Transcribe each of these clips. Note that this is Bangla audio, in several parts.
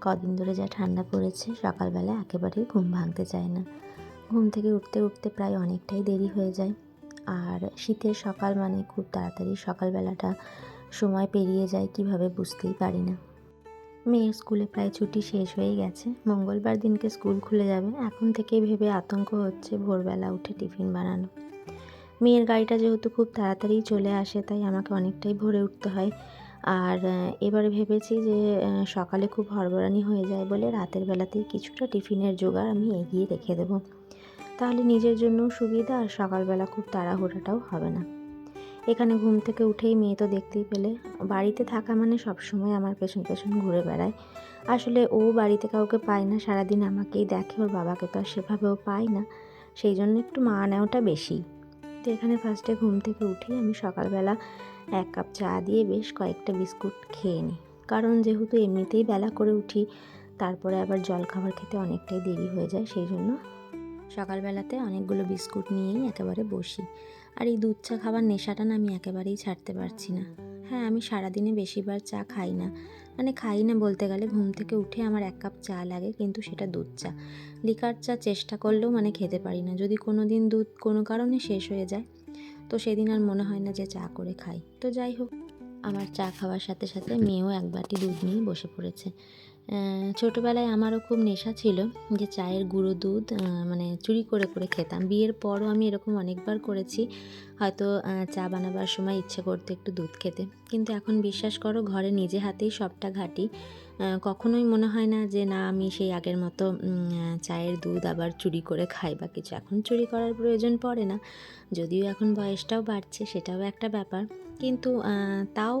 কদিন ধরে যা ঠান্ডা পড়েছে, সকালবেলা একেবারেই ঘুম ভাঙতে চায় না। ঘুম থেকে উঠতে উঠতে প্রায় অনেকটাই দেরি হয়ে যায়। আর শীতের সকাল মানে খুব তাড়াতাড়ি সকালবেলাটা সময় পেরিয়ে যায় কীভাবে বুঝতেই পারি না। মেয়ের স্কুলে প্রায় ছুটি শেষ হয়ে গেছে। মঙ্গলবার দিনকে স্কুল খুলে যাবে। এখন থেকেই ভেবে আতঙ্ক হচ্ছে ভোরবেলা উঠে টিফিন বানানো। মেয়ের গাড়িটা যেহেতু খুব তাড়াতাড়ি চলে আসে, তাই আমাকে অনেকটাই ভোরে উঠতে হয়। আর এবারে ভেবেছি যে সকালে খুব হড়বড়ানি হয়ে যায় বলে রাতের বেলাতেই কিছুটা টিফিনের জোগাড় আমি এগিয়ে রেখে দেবো। তাহলে নিজের জন্যও সুবিধা আর সকালবেলা খুব তাড়াহুড়াটাও হবে না। এখানে ঘুম থেকে উঠেই মেয়ে তো দেখতেই পেলে। বাড়িতে থাকা মানে সবসময় আমার পেছন পেছন ঘুরে বেড়ায়। আসলে ও বাড়িতে কাউকে পায় না, সারাদিন আমাকেই দেখে, ওর বাবাকে তো আর সেভাবেও পায় না। সেই জন্য একটু মা নেওয়াটা বেশি। তো এখানে ফার্স্টে ঘুম থেকে উঠেই আমি সকালবেলা এক কাপ চা দিয়ে বেশ কয়েকটা বিস্কুট খেয়ে নিই। কারণ যেহেতু এমনিতেই বেলা করে উঠি, তারপরে আবার জল খাবার খেতে অনেকটাই দেরি হয়ে যায়, সেই জন্য সকালবেলাতে অনেকগুলো বিস্কুট নিয়েই একেবারে বসি। আর এই দুধ চা খাবার নেশাটা না আমি একেবারেই ছাড়তে পারছি না। হ্যাঁ আমি সারাদিনে বেশিবার চা খাই না। মানে খাই না বলতে গেলে ঘুম থেকে উঠে আমার এক কাপ চা লাগে, কিন্তু সেটা দুধ চা। লিকার চা চেষ্টা করলেও মানে খেতে পারি না। যদি কোনো দিন দুধ কোনো কারণে শেষ হয়ে যায় তো সেদিন আর মনে হয় না যে চা করে খাই। তো যাই হোক, আমার চা খাওয়ার সাথে সাথে মেয়েও এক বাটি দুধ নিয়ে বসে পড়েছে। ছোটোবেলায় আমারও খুব নেশা ছিল যে চায়ের গুঁড়ো দুধ মানে চুরি করে করে খেতাম। বিয়ের পরও আমি এরকম অনেকবার করেছি, হয়তো চা বানাবার সময় ইচ্ছে করতে একটু দুধ খেতে। কিন্তু এখন বিশ্বাস করো, ঘরে নিজে হাতেই সবটা ঘাটি। কখনোই মনে হয় না যে না, আমি সেই আগের মতো চায়ের দুধ আবার চুরি করে খাই বা কিছু। এখন চুরি করার প্রয়োজন পড়ে না। যদিও এখন বয়সটাও বাড়ছে, সেটাও একটা ব্যাপার। কিন্তু তাও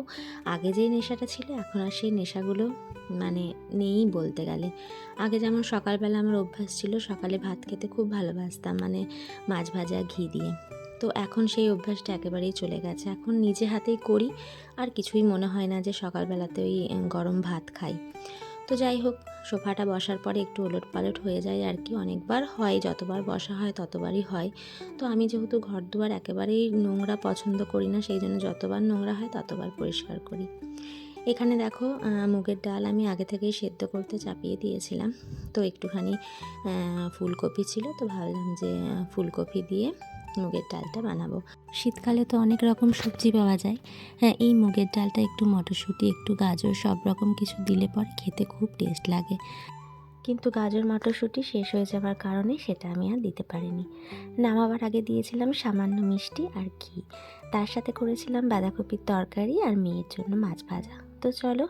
আগে যে নেশাটা ছিল, এখন আর সেই নেশাগুলো মানে নেই বলতে গেলে। আগে যেমন সকালবেলা আমার অভ্যাস ছিল, সকালে ভাত খেতে খুব ভালোবাসতাম মানে মাছ ভাজা, ঘি দিয়ে। তো এখন সেই অভ্যাসটা একেবারেই চলে গেছে। এখন নিজে হাতেই করি, আর কিছুই মনে হয় না যে সকালবেলাতে ওই গরম ভাত খাই। তো যাই হোক, সোফাটা বসার পরে একটু ওলট পালট হয়ে যায় আর কি। অনেকবার হয়, যতবার বসা হয়, ততবারই হয়। তো আমি যেহেতু ঘর দুয়ার একেবারেই নোংরা পছন্দ করি না, সেই জন্য যতবার নোংরা হয়, ততবার পরিষ্কার করি। এখানে দেখো মুগের ডাল আমি আগে থেকেই সেদ্ধ করতে চাপিয়ে দিয়েছিলাম। তো একটুখানি ফুলকপি ছিল, তো ভাবলাম যে ফুলকপি দিয়ে মুগের ডালটা বানাবো। শীতকালে তো অনেক রকম সবজি পাওয়া যায়। হ্যাঁ এই মুগের ডালটা একটু মটরশুঁটি, একটু গাজর, সব রকম কিছু দিলে পরে খেতে খুব টেস্ট লাগে। কিন্তু গাজর, মটরশুঁটি শেষ হয়ে যাওয়ার কারণে সেটা আমি আর দিতে পারিনি। নামাবার আগে দিয়েছিলাম সামান্য মিষ্টি আর ঘি। তার সাথে করেছিলাম বাঁধাকপির তরকারি আর মেয়ের জন্য মাছ ভাজা। তো চলো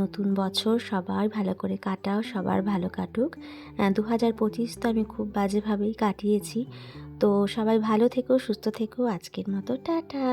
নতুন বছর সবার ভালো করে কাটাও, সবার ভালো কাটুক। দু হাজার পঁচিশ তো আমি খুব বাজেভাবেই কাটিয়েছি। তো সবাই ভালো থেকো, সুস্থ থেকো। আজকের মতো টাটা।